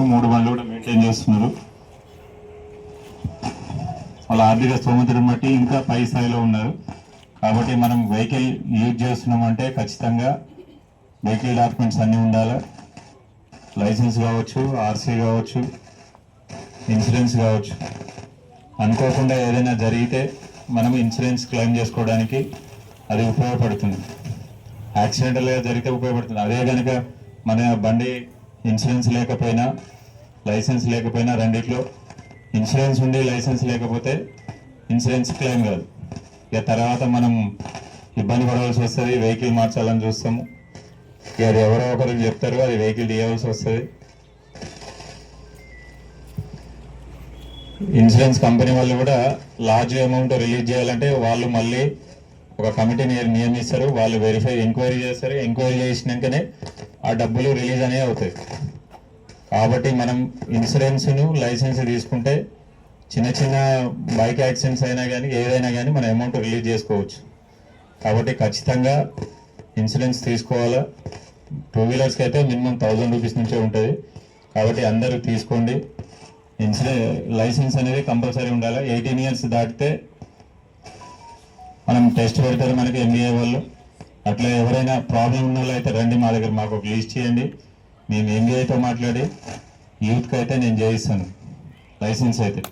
మూడు బండ్లు కూడా మెయింటైన్ చేస్తున్నారు. వాళ్ళ ఆర్థిక స్తోమతను బట్టి ఇంకా పై స్థాయిలో ఉన్నారు. కాబట్టి మనం వెహికల్ యూజ్ చేస్తున్నామంటే ఖచ్చితంగా వెహికల్ డాక్యుమెంట్స్ అన్నీ ఉండాలి. లైసెన్స్ కావచ్చు ఆర్సీ కావచ్చు ఇన్సూరెన్స్ కావచ్చు. అనుకోకుండా ఏదైనా జరిగితే మనం ఇన్సూరెన్స్ క్లెయిమ్ చేసుకోవడానికి అది ఉపయోగపడుతుంది. యాక్సిడెంటల్గా జరిగితే ఉపయోగపడుతుంది. అదే కనుక మన బండి ఇన్సూరెన్స్ లేకపోయినా లైసెన్స్ లేకపోయినా రెండిట్లో ఇన్సూరెన్స్ ఉండి లైసెన్స్ లేకపోతే ఇన్సూరెన్స్ క్లెయిమ్ కాదు. ఇక తర్వాత మనం ఇబ్బంది పడవలసి వస్తుంది వెహికల్ మార్చాలని చూస్తాము. ఇక అది ఎవరో ఒకరు చెప్తారు అది వెహికల్ తీయవలసి వస్తుంది. ఇన్సూరెన్స్ కంపెనీ వాళ్ళు కూడా లార్జ్ అమౌంట్ రిలీజ్ చేయాలంటే వాళ్ళు మళ్ళీ ఒక కమిటీని నియమిస్తారు వాళ్ళు వెరిఫై ఎంక్వైరీ చేస్తారు. ఎంక్వైరీ చేసినాకనే ఆ డబ్బులు రిలీజ్ అనేవి అవుతాయి. కాబట్టి మనం ఇన్సూరెన్స్ను లైసెన్స్ తీసుకుంటే చిన్న చిన్న బైక్ యాక్సిడెంట్స్ అయినా కానీ ఏదైనా కానీ మన అమౌంట్ రిలీజ్ చేసుకోవచ్చు. కాబట్టి ఖచ్చితంగా ఇన్సూరెన్స్ తీసుకోవాలా. టూ వీలర్స్కి అయితే మినిమం థౌజండ్ రూపీస్ నుంచే ఉంటుంది. కాబట్టి అందరూ తీసుకోండి. ఇన్సూరెన్స్ లైసెన్స్ అనేది కంపల్సరీ ఉండాలి. ఎయిటీన్ ఇయర్స్ దాటితే మనం టెస్ట్ పెడతారు మనకి ఎంబీఏ వాళ్ళు. అట్లా ఎవరైనా ప్రాబ్లం ఉన్న వాళ్ళు అయితే రండి మా దగ్గర మాకు ఒక లిస్ట్ చేయండి. మేము ఎంబీఐతో మాట్లాడి యూత్కి అయితే నేను చేయిస్తాను. లైసెన్స్ అయితే.